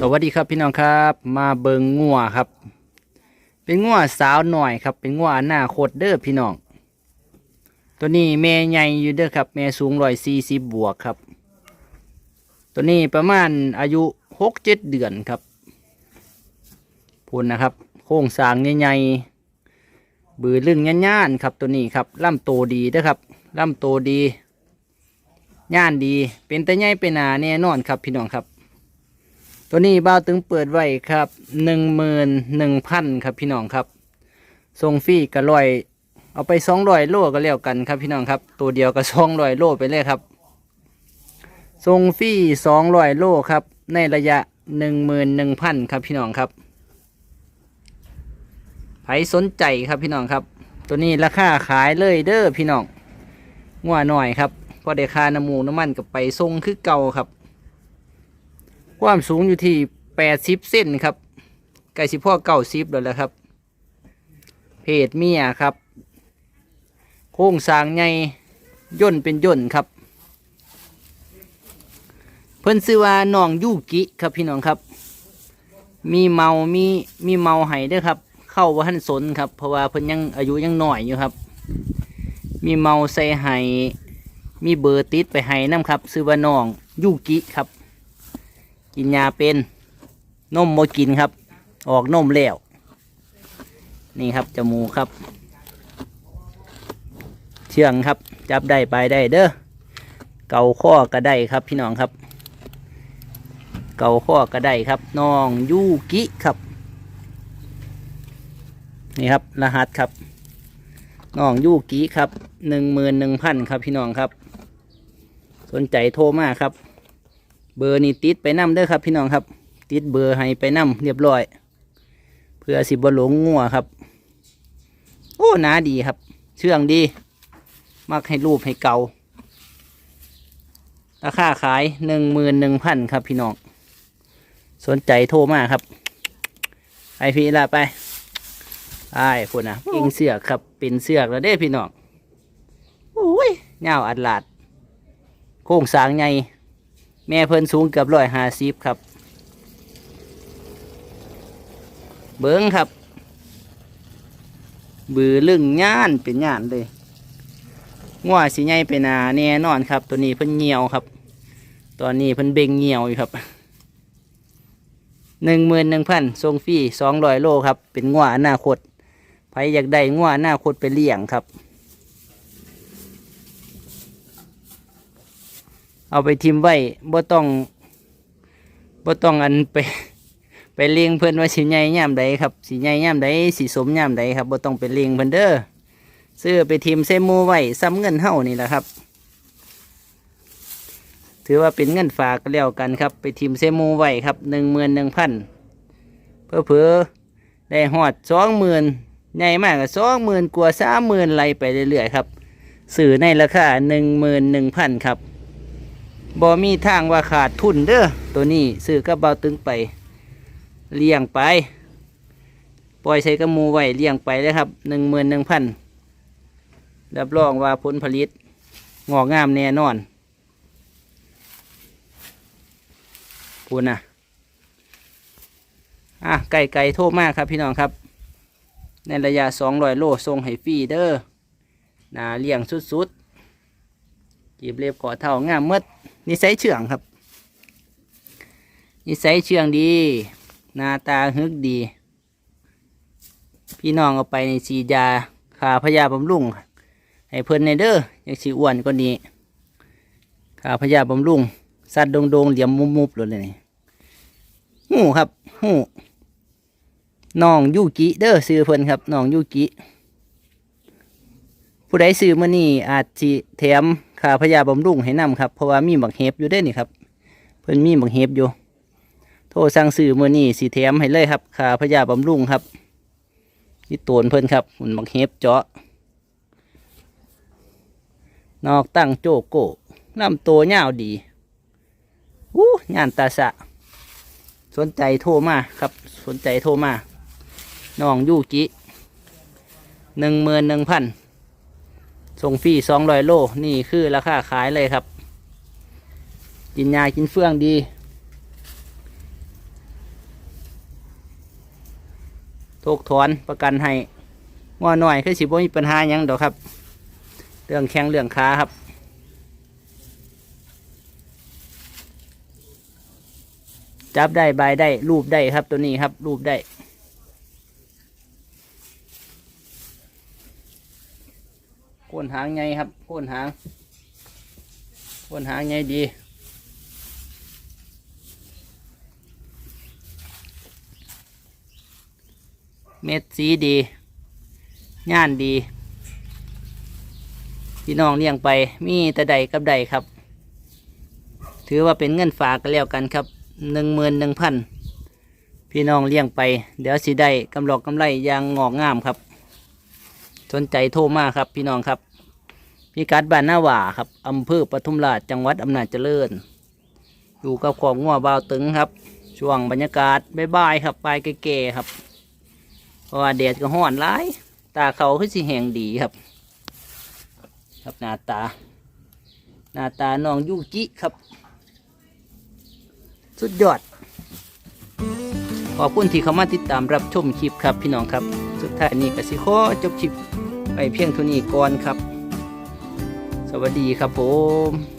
สวัสดีครับพี่น้องครับ มาเบิงงัวครับ เป็นงัวสาวหน่อยครับ เป็นงัวหน้าโคตรเด้อพี่น้อง ตัวนี้แม่ใหญ่อยู่เด้อครับแม่สูงร้อยสี่สิบบวกครับ ตัวนี้ประมาณอายุหกเจ็ดเดือนครับพูนนะครับ โค้งสางใหญ่ๆบือลึงย่านๆครับตัวนี้ครับล่ำโตดีเด้อครับล่ำโตดีย่านดี เป็นตะไงเป็นหนาแน่นอนครับพี่น้องครับ ตัวนี้บ้าตึงเปิดไว้ครับหนึ่งหมื่นหนึ่งพันครับพี่น้องครับส่งฟรีกระลอยเอาไปสองร้อยโลก็แล้วกันครับพี่น้องครับ ตัวเดียวก็สองร้อยโลไปเลยครับส่งฟรีสองร้อยโลครับ ในระยะหนึ่งหมื่นหนึ่งพันครับพี่น้องครับใครสนใจครับพี่น้องครับ ตัวนี้ราคาขายเลยเด้อพี่น้องงัวหน่อยครับพอได้ค่าน้ำมูน้ำมันกับไปส่งคือเก่าครับ ความสูงอยู่ที่แปดสิบเซนครับไก่สิพ่อเก่าสิบแล้วแหละครับ เพศเมียครับ โค้งสร้างใหญ่ย่นเป็นย่นครับ เพิ่นซื้อว่าน้องยูกิครับพี่น้องครับ มีเมามีมีเมาไห้ด้วยครับ เข้าว่าหันสนครับ เพราะว่าเพิ่นยังอายุยังหน่อยอยู่ครับ มีเมาใส่ไห้มีเบอร์ติดไปไห้น้ำครับ ซื้อว่าน้องยูกิครับ กินยาเป็นนมโมกินครับ ออกนมแล้ว นี่ครับจมูกครับ เชื่องครับ จับได้ไปได้เด้อเกาข้อก็ได้ครับพี่น้องครับ เกาข้อก็ได้ครับน้องยูกิครับ นี่ครับรหัสครับน้องยูกิครับหนึ่งหมื่นหนึ่งพันครับพี่น้องครับ สนใจโทรมาครับ เบอร์นี่ติดไปนำเด้อครับ พี่น้องครับ ติดเบอร์ให้ไปนำเรียบร้อย เพื่อสิบหลงงัวครับ โอ้หนาดีครับ เชื่องดี มักให้รูปให้เการาคาขายหนึ่งหมื่นหนึ่งพันครับ พี่น้อง สนใจโทรมาครับไอพีลาไปไอ้พุ่นนะเองเสือกครับ เป็นเสือกแล้วเด้พี่น้องโอ้ยเงาอัดลาด โค้งสางใหญ่ แม่เพิ่นสูงเกือบร้อยห้าสิบครับ เบิ้งครับ บือลึงย่านเป็นย่านเลยงัวสีใหญ่ไปหนาแน่นอนครับ ตัวนี้เพิ่นเหี่ยวครับ ตอนนี้เพิ่นเบ่งเหี่ยวอยู่ครับหนึ่งหมื่นหนึ่งพันทรงฟรีสองร้อยโลครับ เป็นงัวอนาคตใครอยากได้งัวอนาคตไปเลี้ยงครับ เอาไปทิมไว้บ่ต้องบ่ต้องอันไปไปเลี้ยงเพิ่อนว่าสิใหญ่ย่ามใดครับสิใหญ่ย่ามใดสิสมย่ามใดครับบ่ต้องไปเลี้ยงเพิ่อนเด้อซื้อไปทิมใส่หมูไว้ซ้ำเงินเฮานี่แหละครับ ถือว่าเป็นเงินฝากแล้วกันครับ ไปทิมใส่หมูไว้ครับหนึ่งหมื่นหนึ่งพันเพื่อเพื่อได้หอดสองหมื่นใหญ่มากก็สองหมื่นกว่าสามหมื่นไล่ไปเรื่อยๆครับซื้อในราคาหนึ่งหมื่นหนึ่งพันครับ บ่มีทางว่าขาดทุนเด้อตัวนี้ซื้อกับเบาตึงไปเลี้ยงไป ปล่อยใส่กระมูไว้เลี้ยงไปเลยครับหนึ่งหมื่นหนึ่งพันรับรองว่าผลผลิตงอกงามแน่นอนพูดนะอะไก่ไก่โทษมากครับพี่น้องครับ ในระยะสองร้อยโลทรงให้ฟรีเด้อนาเลี้ยงสุดๆกีบเล็บขอเท่างามเมด นิสัยเชื่องครับ นิสัยเชื่องดี หน้าตาฮึกดี พี่น้องเอาไปในสียาขาพยาบำรุงให้เพิ่นในเด้อยังสีอ้วนกว่านี้ขาพยาบำรุงสัตว์โดงๆเหลี่ยมมุบๆเลยนี่หูครับหูน้องยูกิเด้อซื้อเพิ่นครับน้องยูกิผู้ใดซื้อมานี่อาจสิแถมาพยาบำรุงให้นำครับ เพราะว่ามีบักเห็บอยู่ได้นี่ครับ เพิ่นมีบักเห็บอยู่ โทรสั่งซื้อมื้อนี้สิแถมให้เลยครับคาพยาบำรุงครับที่โตนเพิ่นครับมันบักเห็บเจาะ นอกตั้งโจโก้ลำตัวยาวดีอู้งานตาสะ สนใจโทรมาครับ สนใจโทรมาน้องยูกิหนึ่งหมื่นหนึ่งพัน ส่งฟรีสองร้อยโล นี่คือราคาขายเลยครับ กินยากินเฟื่องดีโทกถอนประกันให้ง่อหน่อยคือสิบ่มีปัญหายังดอกครับ เรื่องแข้งเรื่องขาครับจับได้ใบได้รูปได้ครับตัวนี้ครับรูปได้ โคนหางไงครับโคนหางโคนหางไงดีเม็ดสีดีย่านดี พี่น้องเลี้ยงไปมีแต่ใดกับใดครับ ถือว่าเป็นเงินฝากกันแล้วกันครับหนึ่งหมื่นหนึ่งพันพี่น้องเลี้ยงไป เดี๋ยวสิได้กำหลอกกำไรยางงอกงามครับ สนใจโทรมาครับพี่น้องครับพี่กัดบ้านหน้าหว่าครับอำเภอปทุมราชจังหวัดอำนาจเจริญ อยู่กับขอบงัวบาวตึงครับ ช่วงบรรยากาศบายๆครับปลายเก๋ๆครับ เพราะว่าแดดก็ห้อนร้าย ตาเขาคือสิแหงดีครับ ครับหน้าตา หน้าตาน้องยูกิครับ สุดยอด ขอบคุณที่เข้ามาติดตามรับชมคลิปครับพี่น้องครับ สุดท้ายนี้กสิขอจบคลิป ไปเพียงเท่านี้ก่อนครับ สวัสดีครับผม